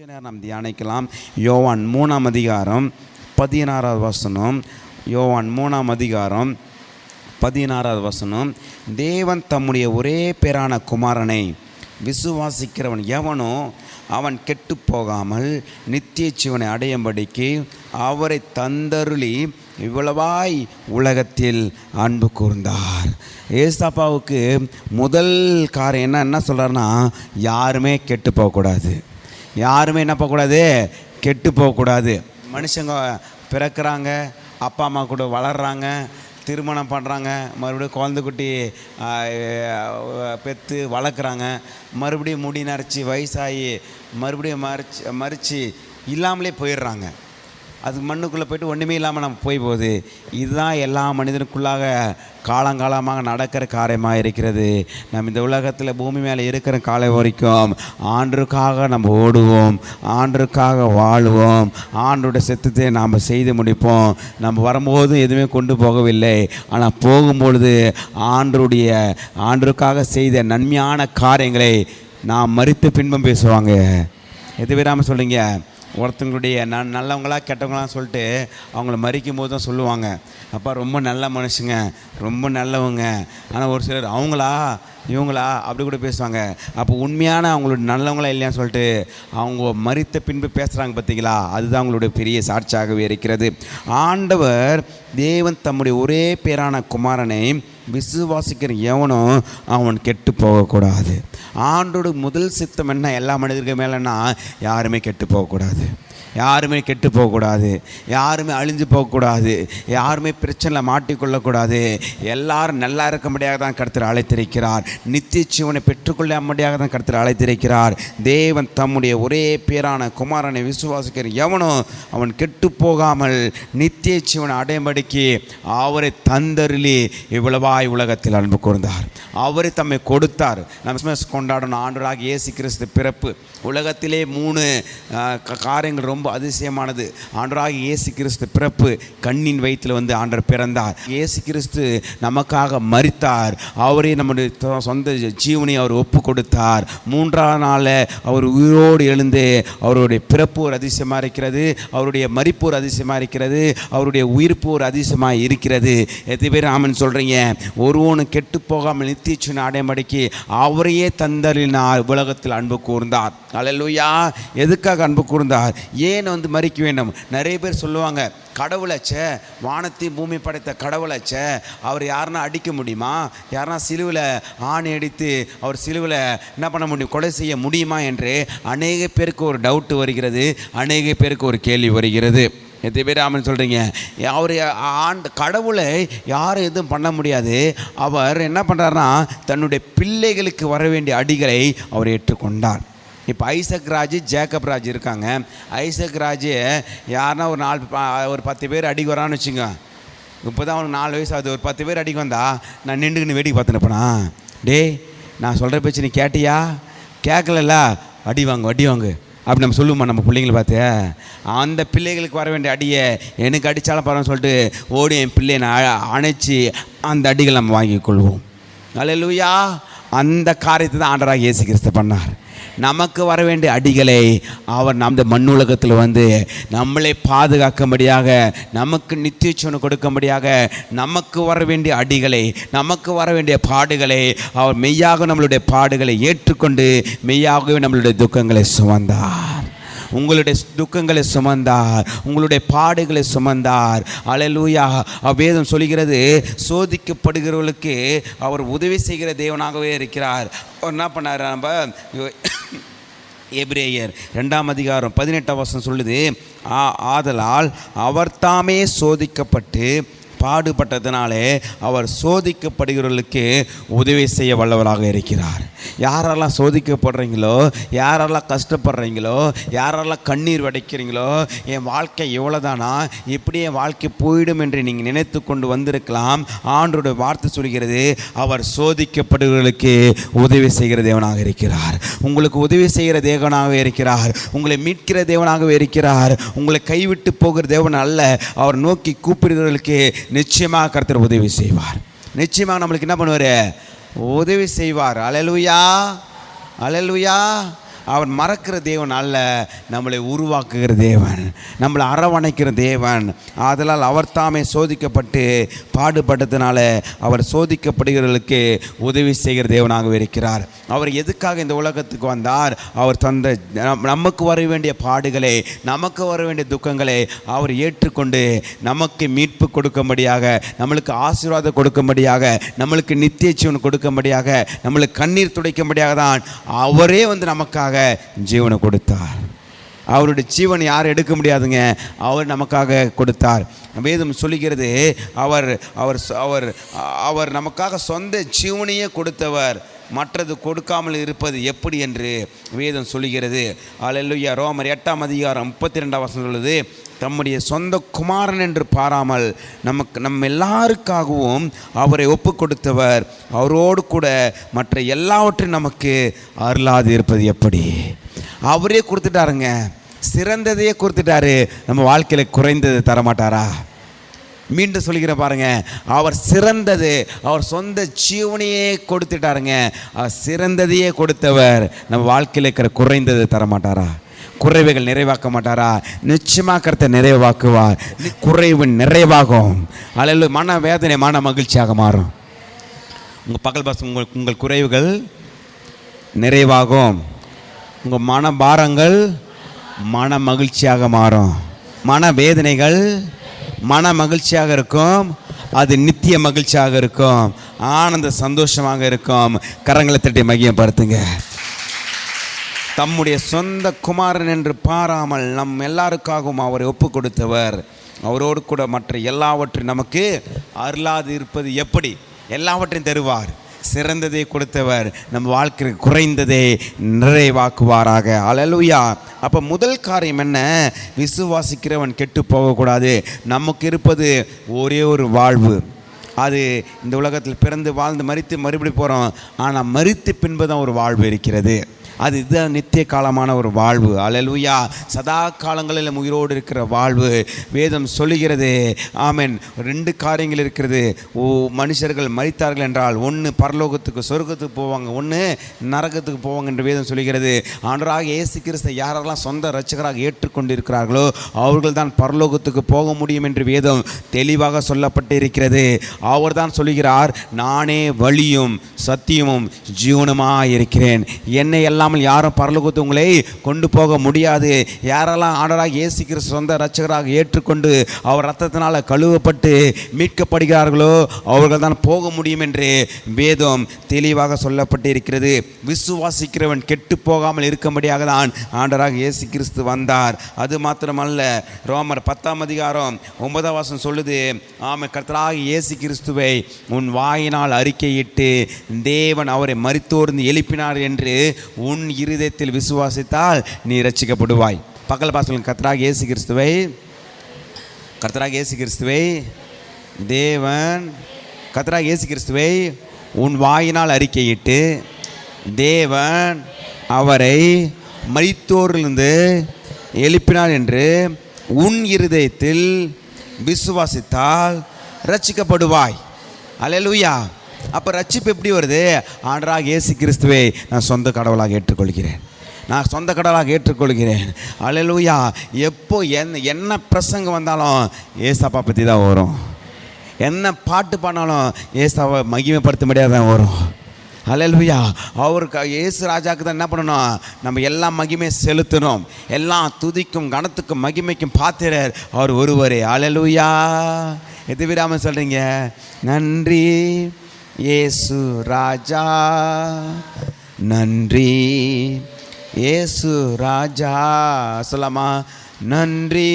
கொஞ்ச நேரம் நாம் தியானிக்கலாம். யோவான் மூணாம் அதிகாரம் பதினாறாவது வசனம். யோவான் மூணாம் அதிகாரம் பதினாறாவது வசனம். தேவன் தம்முடைய ஒரே பேரான குமாரனை விசுவாசிக்கிறவன் எவனோ அவன் கெட்டு போகாமல் நித்திய சிவனை அடையும்படிக்கு அவரை தந்தருளி இவ்வளவாய் உலகத்தில் அன்பு கூர்ந்தார். ஏசாப்பாவுக்கு முதல் காரியம் என்ன? என்ன சொல்கிறாருன்னா யாருமே கெட்டு போகக்கூடாது. யாருமே என்ன போகக்கூடாது? கெட்டு போகக்கூடாது. மனுஷங்க பிறக்கிறாங்க அப்பா அம்மா கூட வளர்கிறாங்க திருமணம் பண்ணுறாங்க மறுபடியும் குழந்தை குட்டி பெற்று வளர்க்குறாங்க. மறுபடியும் முடி நரைச்சி வயசாகி மறுபடியும் மறிச்சு மறித்து இல்லாமலே போயிடுறாங்க. அது மண்ணுக்குள்ளே போயிட்டு ஒன்றுமே இல்லாமல் நம்ம போய் போகுது. இதுதான் எல்லா மனிதனுக்குள்ளாக காலங்காலமாக நடக்கிற காரியமாக இருக்கிறது. நம்ம இந்த உலகத்தில் பூமி மேலே இருக்கிற காலம் வரைக்கும் ஆண்டுக்காக நம்ம ஓடுவோம். ஆண்டுக்காக வாழுவோம். ஆண்டோட சத்தத்தை நாம் செய்து முடிப்போம். நம்ம வரும்போது எதுவுமே கொண்டு போகவில்லை. ஆனால் போகும்பொழுது ஆண்டுடைய ஆண்டுக்காக செய்த நன்மையான காரியங்களை நாம் மறித்து பின்பம் பேசுவாங்க. எது விடாமல் சொல்கிறீங்க ஒருத்தங்களுடைய நான் நல்லவங்களா கெட்டவங்களாம் சொல்லிட்டு அவங்கள மறிக்கும் போது தான் சொல்லுவாங்க. அப்பா ரொம்ப நல்ல மனுஷங்க ரொம்ப நல்லவங்க. ஆனால் ஒரு சிலர் அவங்களா இவங்களா? அப்படி கூட பேசுவாங்க. அப்போ உண்மையான அவங்களோட நல்லவங்களா இல்லையான்னு சொல்லிட்டு அவங்க மறித்த பின்பு பேசுகிறாங்க பார்த்தீங்களா அதுதான் அவங்களுடைய பெரிய சாட்சியாகவே இருக்கிறது. ஆண்டவர் தேவன் தம்முடைய ஒரே பேரான குமாரனை விசுவாசிக்கிற எவனோ அவன் கெட்டு போகக்கூடாது. ஆண்டோட முதல் சித்தம் என்ன? எல்லா மனிதர்கள் மேலேன்னா யாருமே கெட்டு போகக்கூடாது. யாருமே கெட்டு போகக்கூடாது. யாருமே அழிஞ்சு போகக்கூடாது. யாருமே பிரச்சனையில் மாட்டிக்கொள்ளக்கூடாது. எல்லாரும் நல்லா இருக்கும்படியாக தான் கருத்தர் அழைத்திருக்கிறார். நித்திய ஜீவனை பெற்றுக்கொள்ளும்படியாக தான் கருத்தர் அழைத்திருக்கிறார். தேவன் தம்முடைய ஒரே பேரான குமாரனை விசுவாசிக்கிற எவனோ அவன் கெட்டு போகாமல் நித்திய ஜீவனை அடையும்படிக்கு அவரை தந்தருளி இவ்வளவாய் உலகத்தில் அன்பு கூர்ந்தார். அவரை தம்மை கொடுத்தார். நம்ம கொண்டாடணும். ஆண்டராக இயேசு கிறிஸ்து பிறப்பு. உலகத்திலே மூணு க- காரியங்கள் ரொம்ப அதிசயமானது. ஆண்டராக இயேசு கிறிஸ்து பிறப்பு கண்ணின் வயிற்றில் வந்து ஆண்டர் பிறந்தார். இயேசு கிறிஸ்து நமக்காக மறித்தார் அவரே நம்முடைய சொந்த ஜீவனை அவர் ஒப்பு கொடுத்தார் மூன்றாம் நாளில் அவர் உயிரோடு எழுந்து அவருடைய பிறப்பு ஒரு அதிசயமாக இருக்கிறது அவருடைய மறிப்பு ஒரு அதிசயமாக இருக்கிறது அவருடைய உயிர்ப்பு ஒரு அதிசயமாக இருக்கிறது. எத்தனை பேர் ஆமன் சொல்கிறீங்க ஒருவனும் கெட்டு போகாமல் நித்தியச்சுன அடையமடிக்கு அவரையே தந்தலினார் உலகத்தில் அன்பு கூர்ந்தார். அல்லேலூயா எதுக்காக அன்பு கூர்ந்தார்? ஏன் வந்து மறிக்க வேண்டும்? நிறைய பேர் சொல்லுவாங்க கடவுளைச்ச வானத்தையும் பூமி படைத்த கடவுளைச்ச அவர் யாருன்னா அடிக்க முடியுமா? யாருன்னா சிலுவில் ஆணி அடித்து அவர் சிலுவில் என்ன பண்ண முடியும்? கொலை செய்ய முடியுமா? என்று அநேக பேருக்கு ஒரு டவுட்டு வருகிறது அநேக பேருக்கு ஒரு கேள்வி வருகிறது. எத்தனை பேர் ஆமன் சொல்கிறீங்க அவர் ஆண்டு கடவுளை யாரும் எதுவும் பண்ண முடியாது. அவர் என்ன பண்ணுறாருனா தன்னுடைய பிள்ளைகளுக்கு வர வேண்டிய அடிகளை அவர் ஏற்றுக்கொண்டார். இப்போ ஐசக் ராஜ் ஜேக்கப் ராஜ் இருக்காங்க. ஐசக் ராஜ் யாருன்னா ஒரு நாலு ஒரு பத்து பேர் அடிக்கு வரான்னு வச்சுங்க இப்போ தான் அவனுக்கு நாலு வயசு ஆகுது. ஒரு பத்து பேர் அடிக்கு வந்தா நான் நின்றுக்கின்னு வேடிக்கை பார்த்துனுப்பேனா டேய் நான் சொல்கிற பேச்சு நீ கேட்டியா? கேட்கலல்ல. அடி வாங்கு அடி வாங்கு. அப்படி நம்ம சொல்லுவோமா நம்ம பிள்ளைங்களை பார்த்து? அந்த பிள்ளைகளுக்கு வர வேண்டிய அடியை எனக்கு அடித்தாலும் பரவாயில்ல சொல்லிட்டு ஓடி என் பிள்ளையை நான் அணைச்சி அந்த அடிகளை நம்ம வாங்கிக் கொள்வோம். அல்லேலூயா அந்த காரியத்தை தான் ஆண்டராக இயேசு கிறிஸ்து பண்ணார். நமக்கு வர வேண்டிய அடிகளை அவர் நம்ம மண்ணுலகத்தில் வந்து நம்மளை பாதுகாக்கும்படியாக நமக்கு நித்தியச்சனை கொடுக்கும்படியாக நமக்கு வர வேண்டிய அடிகளை நமக்கு வர வேண்டிய பாடுகளை அவர் மெய்யாக நம்மளுடைய பாடுகளை ஏற்றுக்கொண்டு மெய்யாகவே நம்மளுடைய துக்கங்களை சுமந்தார். உங்களுடைய துக்கங்களை சுமந்தார் உங்களுடைய பாடுகளை சுமந்தார். அலலூயா வேதம் சொல்கிறது சோதிக்கப்படுகிறவர்களுக்கு அவர் உதவி செய்கிற தேவனாகவே இருக்கிறார். அவர் என்ன பண்ணார் நம்ம எபிரேயர். ரெண்டாம் அதிகாரம் பதினெட்டாம் வசனம் சொல்லுது ஆ ஆதலால் அவர் தாமே சோதிக்கப்பட்டு பாடுபட்டதினாலே அவர் சோதிக்கப்படுகிறவர்களுக்கு உதவி செய்ய வல்லவராக இருக்கிறார். யாரெல்லாம் சோதிக்கப்படுறீங்களோ யாரெல்லாம் கஷ்டப்படுறீங்களோ யாரெல்லாம் கண்ணீர் வடைக்கிறீங்களோ என் வாழ்க்கை இவ்வளோதானா இப்படி என் வாழ்க்கை போயிடும் என்று நீங்கள் நினைத்து கொண்டு வந்திருக்கலாம். ஆண்டோட வார்த்தை சொல்கிறது அவர் சோதிக்கப்படுகிறவர்களுக்கு உதவி செய்கிற தேவனாக இருக்கிறார். உங்களுக்கு உதவி செய்கிற தேவனாகவே இருக்கிறார். உங்களை மீட்கிற தேவனாகவே இருக்கிறார். உங்களை கைவிட்டு போகிற தேவன் அல்ல. அவர் நோக்கி கூப்பிடுகிறவர்களுக்கு நிச்சயமாக கருத்தர் உதவி செய்வார். நிச்சயமாக நம்மளுக்கு என்ன பண்ணுவார்? உதவி செய்வார். அலலுயா அலலுயா அவர் மறக்கிற தேவன் அல்ல நம்மளை உருவாக்குகிற தேவன் நம்மளை அரவணைக்கிற தேவன். ஆதலால் அவர் தாமே சோதிக்கப்பட்டு பாடுபட்டதுனால அவர் சோதிக்கப்படுகிறவர்களுக்கு உதவி செய்கிற தேவனாக இருக்கிறார். அவர் எதுக்காக இந்த உலகத்துக்கு வந்தார்? அவர் தந்த நம்- நமக்கு வர வேண்டிய பாடுகளை நமக்கு வர வேண்டிய துக்கங்களை அவர் ஏற்றுக்கொண்டு நமக்கு மீட்பு கொடுக்கும்படியாக நம்மளுக்கு ஆசீர்வாதம் கொடுக்கும்படியாக நம்மளுக்கு நித்திய ஜீவன் கொடுக்கும்படியாக நம்மளுக்கு கண்ணீர் துடைக்கும்படியாக தான் அவரே வந்து நமக்காக ஜீவனை கொடுத்தார். அவருடைய ஜீவன் யாரும் எடுக்க முடியாதுங்க. அவர் நமக்காக கொடுத்தார். வேதம் சொல்லுகிறது அவர் அவர் அவர் அவர் நமக்காக சொந்த ஜீவனையே கொடுத்தவர். மற்றது கொடுக்காமல் இருப்பது எப்படி என்று வேதம் சொல்லுகிறது. அலல்லுயா ரோமர் எட்டாம் அதிகாரம் முப்பத்தி ரெண்டாம் வருஷம் சொல்லுது தம்முடைய சொந்த குமாரன் என்று பாராமல் நமக்கு நம்ம எல்லாருக்காகவும் அவரை ஒப்பு கொடுத்தவர் அவரோடு கூட மற்ற எல்லாவற்றையும் நமக்கு அருளாது இருப்பது எப்படி? அவரே கொடுத்துட்டாருங்க. சிறந்ததையே கொடுத்துட்டாரு. நம்ம வாழ்க்கையில் குறைந்தது தரமாட்டாரா? மீண்டும் சொல்லிக்கிறேன் பாருங்க. அவர் சிறந்தது. அவர் சொந்த ஜீவனையே கொடுத்துட்டாருங்க. அவர் சிறந்ததையே கொடுத்தவர் நம்ம வாழ்க்கையில் இருக்கிற குறைந்தது தரமாட்டாரா? குறைவுகள் நிறைவாக்க மாட்டாரா? நிச்சயமாக கருத்தை நிறைவாக்குவார். குறைவு நிறைவாகும். அல்ல மன வேதனை மன மகிழ்ச்சியாக மாறும். உங்கள் பகல் பாசம் உங்கள் உங்கள் குறைவுகள் நிறைவாகும். உங்கள் மன பாரங்கள் மன மகிழ்ச்சியாக மாறும். மன வேதனைகள் மன மகிழ்ச்சியாக இருக்கும். அது நித்திய மகிழ்ச்சியாக இருக்கும். ஆனந்த சந்தோஷமாக இருக்கும். கரங்களை தட்டி மகியப்படுத்துங்க தம்முடைய சொந்த குமாரன் என்று பாராமல் நம் எல்லாருக்காகவும் அவரை ஒப்பு கொடுத்தவர். அவரோடு கூட மற்ற எல்லாவற்றையும் நமக்கு அருளாது இருப்பது எப்படி? எல்லாவற்றையும் தருவார். சிறந்ததை கொடுத்தவர் நம்ம வாழ்க்கைக்கு குறைந்ததை நிறைவாக்குவாராக. அலலுயா அப்போ முதல் காரியம் என்ன? விசுவாசிக்கிறவன் கெட்டு போகக்கூடாது. நமக்கு இருப்பது ஒரே ஒரு வாழ்வு. அது இந்த உலகத்தில் பிறந்து வாழ்ந்து மறித்து மறுபடி போகிறோம் ஆனால் மறித்து பின்பு தான் ஒரு வாழ்வு இருக்கிறது. அது இதுதான் நித்திய காலமான ஒரு வாழ்வு. அலலுயா சதா காலங்களில் உயிரோடு இருக்கிற வாழ்வு. வேதம் சொல்லுகிறது. ஆமென். ரெண்டு காரியங்கள் இருக்கிறது. ஓ மனுஷர்கள் மறித்தார்கள் என்றால் ஒன்று பரலோகத்துக்கு சொர்க்கத்துக்கு போவாங்க. ஒன்று நரகத்துக்கு போவாங்க என்று வேதம் சொல்லுகிறது. ஆண்டராக இயேசு கிறிஸ்த யாரெல்லாம் சொந்த இரட்சகராக ஏற்றுக்கொண்டிருக்கிறார்களோ அவர்கள் தான் பரலோகத்துக்கு போக முடியும் என்று வேதம் தெளிவாக சொல்லப்பட்டு இருக்கிறது அவர் தான் சொல்லுகிறார் நானே வழியும் சத்தியமும் ஜீவனமாக இருக்கிறேன் என்னை எல்லாம் இல்லாமல் யாரும் பரலோகத்து உங்களை கொண்டு போக முடியாது. யாரெல்லாம் ஆண்டராக இயேசு கிறிஸ்து சொந்த ரட்சகராக ஏற்றுக்கொண்டு அவர் ரத்தத்தினால் கழுவப்பட்டு மீட்கப்படுகிறார்களோ அவர்கள் தான் போக முடியும் என்று வேதம் தெளிவாக சொல்லப்பட்டு இருக்கிறது விசுவாசிக்கிறவன் கெட்டு போகாமல் இருக்கும்படியாக தான் ஆண்டராக இயேசு கிறிஸ்து வந்தார். அது மாத்திரமல்ல ரோமர் பத்தாம் அதிகாரம் ஒன்பதாம் வாசம் சொல்லுது ஆமை கர்த்தராக இயேசு கிறிஸ்துவை உன் வாயினால் அறிக்கையிட்டு தேவன் அவரை மறித்தோர்ந்து எழுப்பினார் என்று உன் இருதயத்தில் விசுவாசித்தால் நீ ரட்சிக்கப்படுவாய் பக்கல் பாசல் கர்த்தராக இயேசு கிறிஸ்துவை கர்த்தராக இயேசு கிறிஸ்துவை தேவன் கர்த்தராக இயேசு கிறிஸ்துவை உன் வாயினால் அறிக்கையிட்டு தேவன் அவரை மறித்தோரிலிருந்து எழுப்பினார் என்று உன் இருதயத்தில் விசுவாசித்தால் ரட்சிக்கப்படுவாய் அலலுயா அப்போ ரட்சிப்பு எப்படி வருது? ஆண்டராக இயேசு கிறிஸ்துவை நான் சொந்த கடவுளாக ஏற்றுக்கொள்கிறேன். நான் சொந்த கடவுளாக ஏற்றுக்கொள்கிறேன். அல்லேலூயா எப்போ என்ன என்ன பிரசங்கம் வந்தாலும் ஏசாப்பா பற்றி தான் வரும் என்ன பாட்டு பாடினாலும் ஏசாவை மகிமைப்படுத்த முடியாது தான் வரும் அலல்வியா அவருக்கு இயேசு ராஜாவுக்கு தான் என்ன பண்ணணும்? நம்ம எல்லாம் மகிமையும் செலுத்தணும். எல்லாம் துதிக்கும் கணத்துக்கும் மகிமைக்கும் பார்த்திரர் அவர் ஒருவரே. அலலுயா எது விடாமல் சொல்கிறீங்க நன்றி. இயேசு ராஜா நன்றி. இயேசு ராஜா சொல்லாமா நன்றி.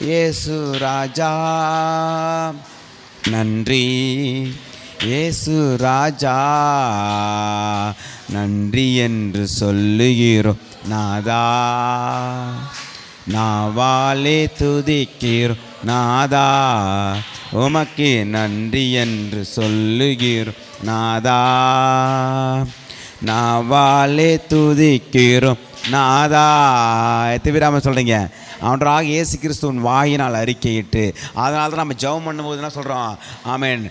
இயேசு ராஜா நன்றி. இயேசு ராஜா நன்றி என்று சொல்லுகிறோம். நாதா நாவாலே துதிக்கிறோம். நாதா உமக்கு நன்றி என்று சொல்லுகிறோம். நாதா நாவாலே துதிக்கிறோம். நாதா எத்தனை பேராம சொல்கிறீங்க அவன்றாக இயேசு கிறிஸ்துவின் வாயினால் அறிக்கையிட்டு அதனால தான் நம்ம ஜெபம் பண்ணும்போது என்ன சொல்கிறோம் ஆமேன்.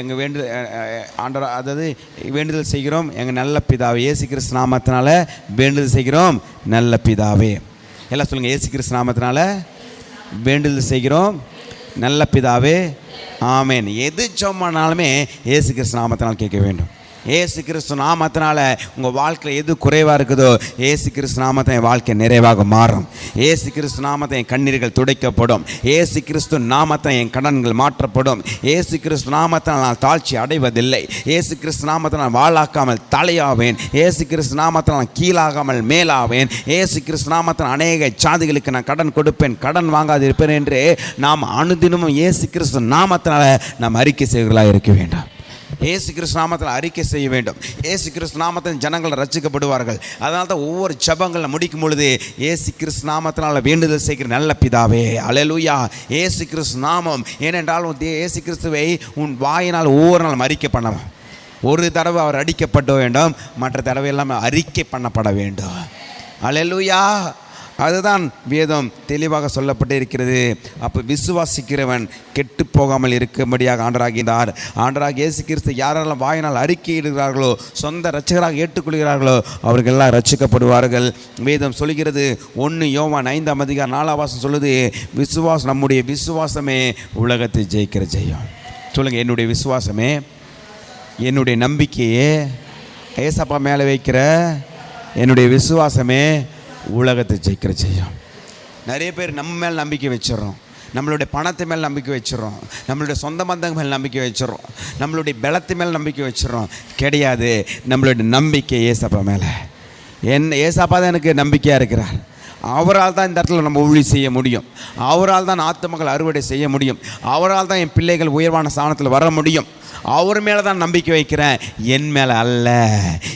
எங்கள் வேண்டு ஆண்டவர் அதாவது வேண்டுதல் செய்கிறோம். எங்கள் நல்ல பிதாவே இயேசு கிறிஸ்து நாமத்தினால வேண்டுதல் செய்கிறோம். நல்ல பிதாவே. எல்லாம் சொல்லுங்கள் இயேசு கிறிஸ்து நாமத்தினால வேண்டுதல் செய்கிறோம். நல்ல பிதாவே ஆமேன். எது சொன்னாலுமே இயேசு கிருஷ்ண நாமத்தினால் கேட்க வேண்டும். ஏசு கிறிஸ்து நாமத்தினால உங்கள் வாழ்க்கையில் எது குறைவாக இருக்குதோ ஏசு கிறிஸ்து நாமத்தை என் வாழ்க்கை நிறைவாக மாறும். ஏசு கிறிஸ்து நாமத்தை என் கண்ணீர்கள் துடைக்கப்படும். ஏசு கிறிஸ்து நாமத்தை என் கடன்கள் மாற்றப்படும். ஏசு கிறிஸ்து நாமத்தை நான் தாழ்ச்சி அடைவதில்லை. ஏசு கிறிஸ்து நாமத்தை நான் வாழாக்காமல் தலையாவேன். ஏசு கிறிஸ்து நாமத்தை நான் கீழாகாமல் மேலாவேன். ஏசு கிறிஸ்து நாமத்தில் அநேக சாதிகளுக்கு நான் கடன் கொடுப்பேன். கடன் வாங்காதிருப்பேன் என்று நாம் அனுதினமும் இயேசு கிறிஸ்து நாமத்தினால நாம் அறிக்கை செய்வர்களாக இருக்க வேண்டாம். ஏசு கிறிஸ்து நாமத்தில் அறிக்கை செய்ய வேண்டும். ஏசு கிறிஸ்து நாமத்தின் ஜனங்கள் ரசிக்கப்படுவார்கள் அதனால தான் ஒவ்வொரு ஜபங்களை முடிக்கும் பொழுது ஏசு கிறிஸ்து நாமத்தினால் வேண்டுதல் செய்கிற நல்ல பிதாவே. அலலுயா ஏசு கிறிஸ்து நாமம். ஏனென்றால் உன் தே- ஏசு கிறிஸ்துவை உன் வாயினால் ஒவ்வொரு நாளும் அறிக்கை பண்ணவும் ஒரு தடவை அவர் அடிக்கப்பட வேண்டும் மற்ற தடவை எல்லாமே அறிக்கை பண்ணப்பட வேண்டும். அலலுயா அதுதான் வேதம் தெளிவாக சொல்லப்பட்டு இருக்கிறது அப்போ விசுவாசிக்கிறவன் கெட்டு போகாமல் இருக்கும்படியாக ஆண்டராகின்றார் ஆண்டராக இயேசு கிறிஸ்து யாரெல்லாம் வாயினால் அறிக்கையிடுகிறார்களோ சொந்த ரச்சகராக ஏற்றுக்கொள்கிறார்களோ அவர்கள் எல்லாம் ரட்சிக்கப்படுவார்கள் வேதம் சொல்கிறது ஒன்று யோவான் ஐந்தாம் அதிகாரம் நாலாவாசம் சொல்லுது விசுவாசம் நம்முடைய விசுவாசமே உலகத்தை ஜெயிக்கிற ஜெயம். சொல்லுங்கள் என்னுடைய விசுவாசமே என்னுடைய நம்பிக்கையே ஏசப்பா மேலே வைக்கிற என்னுடைய விசுவாசமே உலகத்தை ஜெயிக்கிற செய்யும் நிறைய பேர் நம்ம மேல் நம்பிக்கை வச்சிடறோம். நம்மளுடைய பணத்தை மேல் நம்பிக்கை வச்சிடறோம். நம்மளுடைய சொந்த பந்தங்கள் மேல் நம்பிக்கை வச்சிடறோம். நம்மளுடைய பலத்து மேல் நம்பிக்கை வச்சிடறோம். கிடையாது. நம்மளுடைய நம்பிக்கை ஏசப்பா மேலே. என் ஏசப்பா தான் எனக்கு நம்பிக்கையாக இருக்கிறார். அவரால் தான் இந்த இடத்துல நம்ம ஊழி செய்ய முடியும். அவரால் தான் ஆத்துமக்கள் அறுவடை செய்ய முடியும். அவரால் தான் என் பிள்ளைகள் உயர்வான ஸ்தானத்தில் வர முடியும். அவர் மேலே தான் நம்பிக்கை வைக்கிறேன். என் மேலே அல்ல.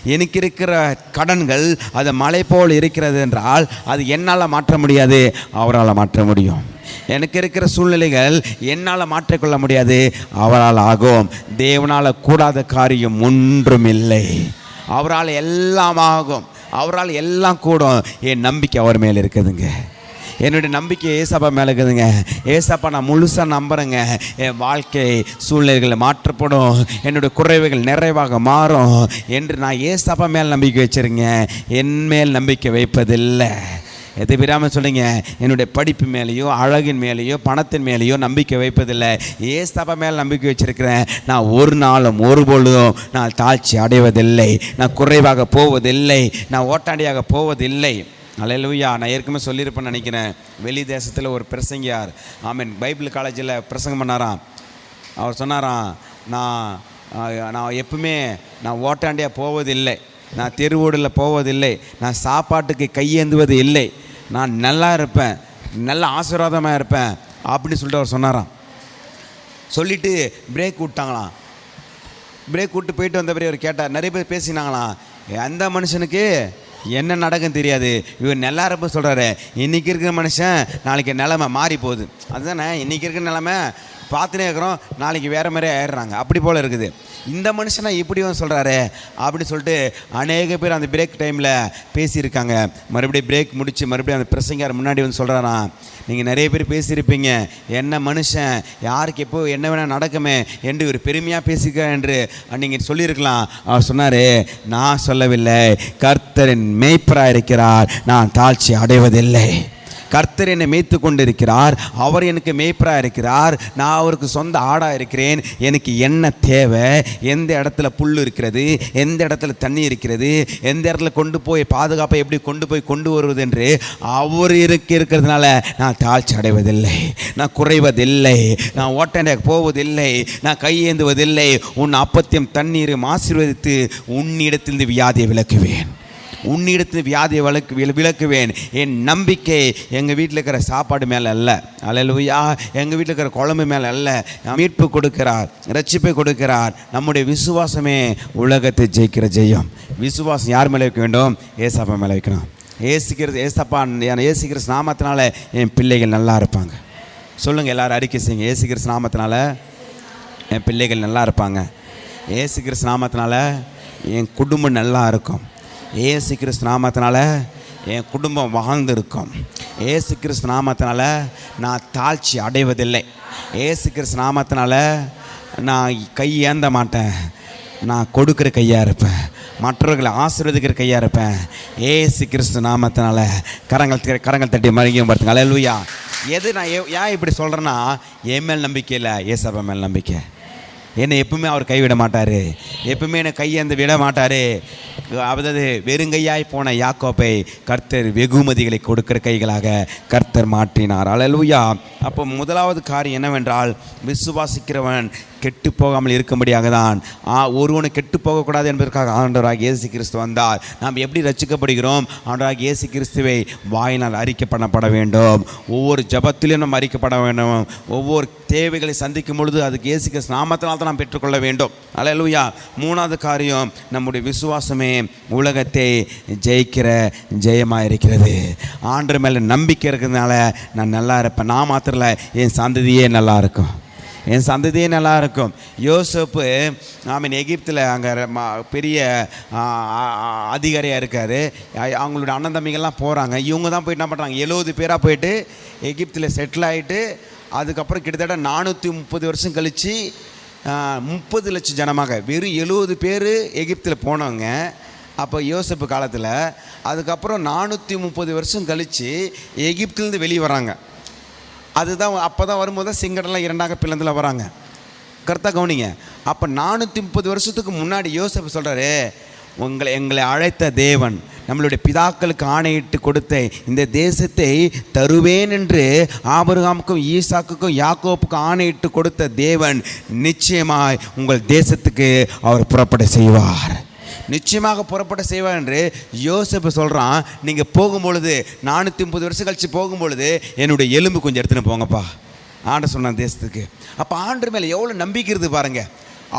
எனக்கு இருக்கிற கடன்கள் அது மலை போல் இருக்கிறது என்றால் அது என்னால் மாற்ற முடியாது. அவரால் மாற்ற முடியும். எனக்கு இருக்கிற சூழ்நிலைகள் என்னால் மாற்றிக்கொள்ள முடியாது. அவரால் ஆகும். தேவனால் கூடாத காரியம் ஒன்றும் இல்லை அவரால் எல்லாம் ஆகும் அவரால் எல்லாம் கூடும். என் நம்பிக்கை அவர் மேலே இருக்குதுங்க. என்னுடைய நம்பிக்கை ஏசப்பா மேலே இருக்குதுங்க. ஏசப்பா நான் முழுசாக நம்புகிறேங்க என் வாழ்க்கை சூழ்நிலைகளை மாற்றப்படும். என்னுடைய குறைவுகள் நிறைவாக மாறும். என்று நான் ஏசப்பா மேல் நம்பிக்கை வச்சிருங்க என் மேல் நம்பிக்கை வைப்பதில்லை. எதை விடாமல் சொல்லுங்க என்னுடைய படிப்பு மேலேயோ அழகின் மேலேயோ பணத்தின் மேலேயோ நம்பிக்கை வைப்பதில்லை. ஏசப்பா மேலே நம்பிக்கை வச்சிருக்கிறேன். நான் ஒரு நாளும் ஒரு பொழுதும் நான் தாழ்ச்சி அடைவதில்லை. நான் குறைவாக போவதில்லை. நான் ஓட்டாண்டியாக போவதில்லை. அலையலூயா நான் ஏற்கனவே சொல்லியிருப்பேன்னு நினைக்கிறேன். வெளி தேசத்தில் ஒரு பிரசங்கியார் ஆமீன் பைபிள் காலேஜில் பிரசங்கம் பண்ணாராம். அவர் சொன்னாராம் நான் நான் எப்பவுமே நான் ஓட்டாண்டியாக போவதில்லை. நான் தெருவோடில் போவதில்லை. நான் சாப்பாட்டுக்கு கையேந்துவது இல்லை. நான் நல்லா இருப்பேன். நல்ல ஆசீர்வாதமாக இருப்பேன். அப்படின்னு சொல்லிட்டு அவர் சொன்னாராம். சொல்லிவிட்டு பிரேக் விட்டாங்களாம். பிரேக் விட்டு போயிட்டு வந்த பிறகு அவர் கேட்டார். நிறைய பேர் பேசினாங்களாம். அந்த மனுஷனுக்கு என்ன நடக்கும் தெரியாது. இவர் நல்லா இருப்ப சொல்கிறாரு இன்றைக்கி இருக்கிற மனுஷன் நாளைக்கு நிலமை மாறி போகுது. அதுதானே இன்றைக்கி இருக்கிற நிலமை பார்த்துனே இருக்கிறோம். நாளைக்கு வேறு மாதிரி ஆயிடுறாங்க. அப்படி போல் இருக்குது. இந்த மனுஷனை இப்படி வந்து சொல்கிறாரு அப்படி சொல்லிட்டு அநேக பேர் அந்த பிரேக் டைமில் பேசியிருக்காங்க. மறுபடியும் பிரேக் முடித்து மறுபடியும் அந்த பிரசங்கார் முன்னாடி வந்து சொல்கிறாராம் நீங்கள் நிறைய பேர் பேசியிருப்பீங்க. என்ன மனுஷன்? யாருக்கு எப்போ என்ன வேணால் நடக்குமே என்று ஒரு பெருமையாக பேசிக்கிறேன் என்று நீங்கள் சொல்லியிருக்கலாம். அவர் சொன்னார் நான் சொல்லவில்லை. கர்த்தரின் மேய்ப்பராக இருக்கிறார் நான் தாழ்ச்சி அடைவதில்லை. கர்த்தர் என்னை மேய்த்து கொண்டிருக்கிறார் அவர் எனக்கு மேய்ப்பராக இருக்கிறார். நான் அவருக்கு சொந்த ஆடாக இருக்கிறேன். எனக்கு என்ன தேவை? எந்த இடத்துல புல் இருக்கிறது? எந்த இடத்துல தண்ணி இருக்கிறது? எந்த இடத்துல கொண்டு போய் பாதுகாப்பை எப்படி கொண்டு போய் கொண்டு வருவது என்று அவர் இருக்க இருக்கிறதுனால நான் தாழ்ச்சி அடைவதில்லை. நான் குறைவதில்லை. நான் ஓட்டண்டையாக போவதில்லை. நான் கையேந்துவதில்லை. உன் அப்பத்தியம் தண்ணீரும் ஆசீர்வதித்து உன்னிடத்திலிருந்து வியாதியை விளக்குவேன் உன்னிடத்தில் வியாதியை விளக்கு விளக்குவேன். என் நம்பிக்கை எங்கள் வீட்டில் இருக்கிற சாப்பாடு மேலே அல்ல. அலையலுயா. எங்கள் வீட்டில் இருக்கிற குழம்பு மேலே அல்ல. மீட்பு கொடுக்கிறார் ரட்சிப்பை கொடுக்கிறார். நம்முடைய விசுவாசமே உலகத்தை ஜெயிக்கிற ஜெயம். விசுவாசம் யார் மேலே வைக்க வேண்டும்? ஏசாப்பா மேலே வைக்கணும். ஏசுக்கிறது ஏசப்பா என் ஏசுகிற நாமத்தினால என் பிள்ளைகள் நல்லா இருப்பாங்க. சொல்லுங்கள் எல்லாரும் அறிக்கை செய்யுங்க ஏசுகிற நாமத்தினால என் பிள்ளைகள் நல்லா இருப்பாங்க. ஏசு நாமத்தினால என் குடும்பம் நல்லா இருக்கும். ஏசு கிறிஸ்து நாமத்தினால என் குடும்பம் வாழ்ந்திருக்கும் ஏசு கிறிஸ்து நாமத்தினால நான் தாழ்ச்சி அடைவதில்லை. ஏசு கிறிஸ்து நாமத்தினால நான் கை ஏந்த மாட்டேன். நான் கொடுக்குற கையாக இருப்பேன். மற்றவர்களை ஆசீர்வதிக்கிற கையாக இருப்பேன். ஏசு கிறிஸ்து நாமத்தினால கரங்கள் கரங்கள் தட்டி மறுங்கியும் பார்த்துங்க. அலையலுயா எது நான் ஏ- ஏன் இப்படி சொல்கிறேன்னா என் மேல் நம்பிக்கை இல்லை ஏசப்பா மேல் நம்பிக்கை. என்னை எப்பவுமே அவர் கைவிட மாட்டார். எப்பவுமே என்னை கையேந்து விட மாட்டார். அதாவது வெறுங்கையாய் போன யாக்கோப்பை கர்த்தர் வெகுமதிகளை கொடுக்கிற கைகளாக கர்த்தர் மாற்றினார். அலலுயா அப்போ முதலாவது காரியம் என்னவென்றால் விசுவாசிக்கிறவன் கெட்டு போகாமல் இருக்கும்படியாக தான் ஒருவனை ஒருவனு கெட்டு போகக்கூடாது என்பதற்காக ஆண்டவராக இயேசு கிறிஸ்து வந்தார். நாம் எப்படி ரசிக்கப்படுகிறோம் ஆண்டவராக இயேசு கிறிஸ்துவை வாயினால் அறிக்கை பண்ணப்பட வேண்டும். ஒவ்வொரு ஜபத்திலும் நாம் அறிக்கப்பட வேண்டும். ஒவ்வொரு தேவைகளை சந்திக்கும் பொழுது அதுக்கு இயேசு கிறிஸ்து நாமத்தினால் தான் நாம் பெற்றுக்கொள்ள வேண்டும். அல்லேலூயா மூணாவது காரியம் நம்முடைய விசுவாசமே உலகத்தை ஜெயிக்கிற ஜெயமாக இருக்கிறது ஆண்டு மேலே நம்பிக்கை இருக்கிறதுனால நான் நல்லா இருப்பேன். நான் மாத்திரம் என் சந்ததியே நல்லா இருக்கும். என் சந்ததியே நல்லா இருக்கும். யோசப்பு ஆமீன் எகிப்தில் அங்கே பெரிய அதிகாரியாக இருக்கார். அவங்களோட அண்ணன் தம்பிகள்லாம் போகிறாங்க இவங்க தான் போயிட்டு என்ன பண்ணுறாங்க எழுபது பேராக போயிட்டு எகிப்தில் செட்டில் ஆகிட்டு அதுக்கப்புறம் கிட்டத்தட்ட நானூற்றி முப்பது வருஷம் கழித்து முப்பது லட்சம் ஜனமாக வெறும் எழுபது பேர் எகிப்தில் போனவங்க. அப்போ யோசப்பு காலத்தில் அதுக்கப்புறம் நானூற்றி முப்பது வருஷம் கழித்து எகிப்திலேருந்து வெளியே வராங்க அதுதான் அப்போ தான் வரும்போது சிங்கடெல்லாம் இரண்டாக பிளந்தில் வராங்க. கரெக்டாக கவனிங்க. அப்போ நானூற்றி முப்பது வருஷத்துக்கு முன்னாடி யோசப் சொல்கிறாரு உங்களை எங்களை அழைத்த தேவன் நம்மளுடைய பிதாக்களுக்கு ஆணையிட்டு கொடுத்த இந்த தேசத்தை தருவேன் என்று ஆபருகாமுக்கும் ஈசாக்குக்கும் யாக்கோப்புக்கும் ஆணையிட்டு கொடுத்த தேவன் நிச்சயமாய் உங்கள் தேசத்துக்கு அவர் புறப்பட செய்வார். நிச்சயமாக புறப்பட செய்வார் என்று யோசப்பு சொல்கிறான் நீங்கள் போகும்பொழுது நானூற்றி முப்பது வருஷம் கழித்து போகும்பொழுது என்னுடைய எலும்பு கொஞ்சம் எடுத்துன்னு போங்கப்பா. ஆண்டு சொன்னான் தேசத்துக்கு. அப்போ ஆண்டு மேலே எவ்வளோ நம்பிக்கை இருக்குது பாருங்கள்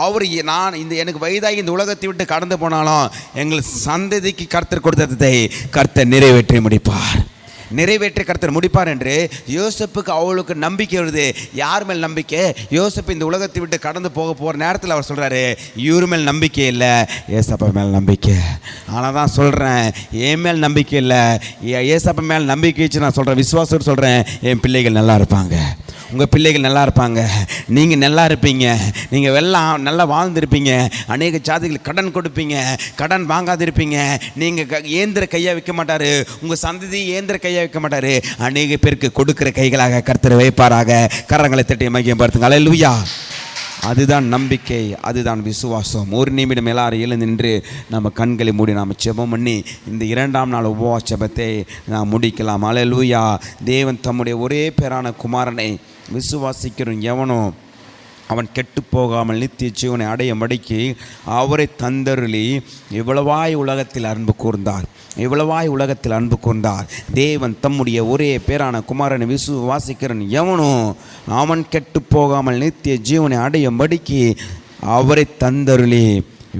அவர் நான் இந்த எனக்கு வயதாகி இந்த உலகத்தை விட்டு கடந்து போனாலும் எங்கள் சந்ததிக்கு கர்த்தர் கொடுத்ததை கர்த்தர் நிறைவேற்றி முடிப்பார். நிறைவேற்றி கர்த்தர் முடிப்பார் என்று யோசப்புக்கு அவளுக்கு நம்பிக்கை வருது. யார் மேல் நம்பிக்கை? யோசப்பு இந்த உலகத்தை விட்டு கடந்து போக போகிற நேரத்தில் அவர் சொல்கிறாரு இவர் மேல் நம்பிக்கை இல்லை ஏசப்பா மேல் நம்பிக்கை. ஆனால் தான் சொல்கிறேன் என் மேல் நம்பிக்கை இல்லை ஏ- ஏசப்பா மேல் நம்பிக்கை வச்சு நான் சொல்கிறேன் விசுவாசத்தோடு சொல்கிறேன் என் பிள்ளைகள் நல்லா இருப்பாங்க. உங்கள் பிள்ளைகள் நல்லா இருப்பாங்க. நீங்கள் நல்லா இருப்பீங்க. நீங்கள் வெள்ளம் நல்லா வாழ்ந்துருப்பீங்க. அநேக ஜாதிகள் கடன் கொடுப்பீங்க. கடன் வாங்காதிருப்பீங்க. நீங்கள் க ஏந்திர கையாக வைக்க மாட்டார். உங்கள் சந்ததி ஏந்திர கையாக வைக்க மாட்டார். அநேக பேருக்கு கொடுக்குற கைகளாக கர்த்தர் வைப்பாராக. கரங்களை தட்டி மையம் பார்த்துங்க அலையலுயா அதுதான் நம்பிக்கை. அதுதான் விசுவாசம். ஒரு நிமிடம் எல்லாரும் எழுந்து நின்று நம்ம கண்களை மூடி நாம் ஜெபம் பண்ணி இந்த இரண்டாம் நாள் உபவாசபத்தை நாம் முடிக்கலாம். அலலூயா தேவன் தம்முடைய ஒரே பேரான குமாரனை விசுவாசிக்கிற எவனோ அவன் கெட்டு போகாமல் நித்திய ஜீவனை அடையும்படிக்கு அவரை தந்தருளி இவ்வளவாய் உலகத்தில் அன்பு கூர்ந்தார் இவ்வளவாய் உலகத்தில் அன்பு கூர்ந்தார். தேவன் தம்முடைய ஒரே பேரான குமாரனை விசுவாசிக்கிறன் எவனோ அவன் கெட்டு போகாமல் நித்திய ஜீவனை அடையும்படிக்கு அவரை தந்தருளி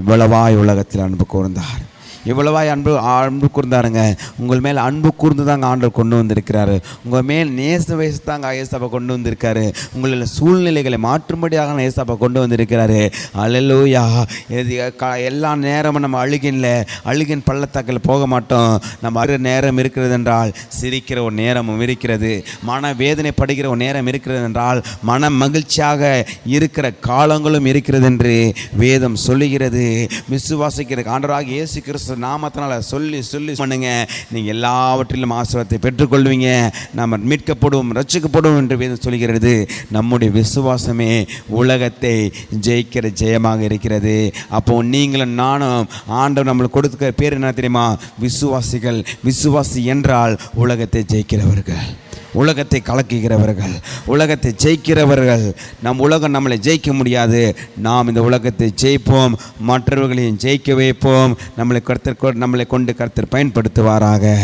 இவ்வளவாய் உலகத்தில் அன்பு கூர்ந்தார். இவ்வளவாய் அன்பு அன்பு கூர்ந்தாருங்க. உங்கள் மேல் அன்பு கூர்ந்து தாங்க ஆண்டவர் கொண்டு வந்திருக்கிறாரு. உங்கள் மேல் நேச வயசு தாங்க ஏசாப்பா கொண்டு வந்திருக்காரு. உங்களில் சூழ்நிலைகளை மாற்றும்படியாக ஏசாப்பா கொண்டு வந்திருக்கிறாரு. அலலூயா எது க- எல்லா நேரமும் நம்ம அழுகின்ல அழுகின் பள்ளத்தாக்கில் போக மாட்டோம். நம்ம அரு நேரம் இருக்கிறது என்றால் சிரிக்கிற ஒரு நேரமும் இருக்கிறது. மன வேதனைப்படுகிற ஒரு நேரம் இருக்கிறது என்றால் மன மகிழ்ச்சியாக இருக்கிற காலங்களும் இருக்கிறது என்று வேதம் சொல்லுகிறது. விசுவாசிக்கிற ஆண்டராக இயேசு கிறிஸ்து நாமத்தினால சொல்லி சொல்லி பண்ணுங்க. நீங்கள் எல்லாவற்றிலும் ஆசீர்வாதத்தை பெற்றுக்கொள்வீங்க. நாம் மீட்கப்படுவோம் ரட்சிக்கப்படுவோம் என்று சொல்கிறது. நம்முடைய விசுவாசமே உலகத்தை ஜெயிக்கிற ஜெயமாக இருக்கிறது. அப்போ நீங்களும் நானும் ஆண்டவர் நம்மளுக்கு கொடுத்துக்கிற பேர் என்ன தெரியுமா? விசுவாசிகள். விசுவாசி என்றால் உலகத்தை ஜெயிக்கிறவர்கள். உலகத்தை கலக்குகிறவர்கள் உலகத்தை ஜெயிக்கிறவர்கள். நம் உலகம் நம்மளை ஜெயிக்க முடியாது. நாம் இந்த உலகத்தை ஜெயிப்போம் மற்றவர்களையும் ஜெயிக்க வைப்போம். நம்மளை கருத்தர் நம்மளை கொண்டு கருத்தர் பயன்படுத்துவாராக.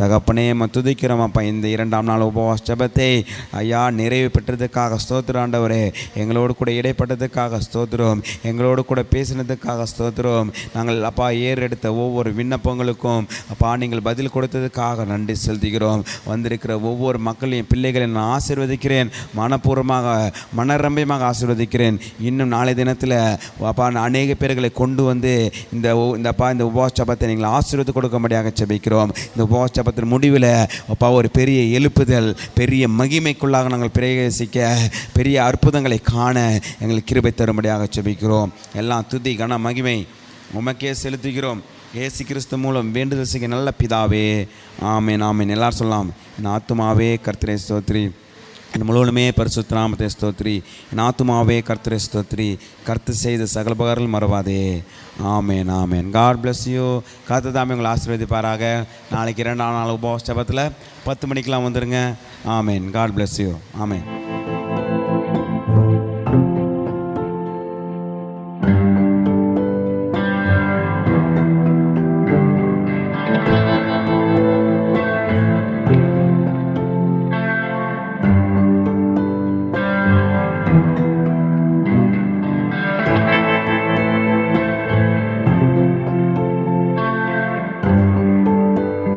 தகப்பனே நம்ம துதிக்கிறோம் அப்பா. இந்த இரண்டாம் நாள் உபவாச ஜபத்தை ஐயா நிறைவு பெற்றதுக்காக ஸ்தோத்திரம் ஆண்டவரே. எங்களோடு கூட இடைப்பட்டதுக்காக ஸ்தோத்திரம். எங்களோடு கூட பேசினதுக்காக ஸ்தோத்திரம். நாங்கள் அப்பா ஏறெடுத்த ஒவ்வொரு விண்ணப்பங்களுக்கும் அப்பா நீங்கள் பதில் கொடுத்ததுக்காக நன்றி செலுத்துகிறோம். வந்திருக்கிற ஒவ்வொரு மக்கள் என் பிள்ளைகளை நான் ஆசீர்வதிக்கிறேன். மனப்பூர்வமாக மனரம்பியமாக ஆசீர்வதிக்கிறேன். இன்னும் நாளை தினத்தில் அப்பா நான் அநேக பேர்களை கொண்டு வந்து இந்த உ- இந்த அப்பா இந்த உபவாச சபத்தை நீங்கள் ஆசீர்வதி கொடுக்கும்படியாக செபிக்கிறோம் இந்த உபவாச சபத்தின் முடிவில் அப்பா ஒரு பெரிய எழுப்புதல் பெரிய மகிமைக்குள்ளாக நாங்கள் பிரவேசிக்க பெரிய அற்புதங்களை காண எங்களுக்கு கிருபை தரும்படியாக செபிக்கிறோம் எல்லாம் துதி கன மகிமை உமக்கே செலுத்துகிறோம். ஏசு கிறிஸ்து மூலம் வேண்டுதல் செய்ய நல்ல பிதாவே ஆமேன் ஆமேன். எல்லாரும் சொல்லலாம் என் ஆத்துமாவே கர்த்தரை ஸ்தோத்ரி. என் முழுவதுமே பரிசுத்த நாமத்தை ஸ்தோத்ரி. என் ஆத்துமாவே கர்த்தரை ஸ்தோத்ரி. கர்த்து செய்த சகல பகர்கள் மறவாதே. ஆமேன் ஆமேன். காட் பிளஸ் யூ காத்து தாமே உங்களை ஆசீர்வதிப்பாராக. நாளைக்கு இரண்டாம் நாள் உபவாச பத்து மணிக்கெலாம் வந்துடுங்க ஆமேன். God bless you amen.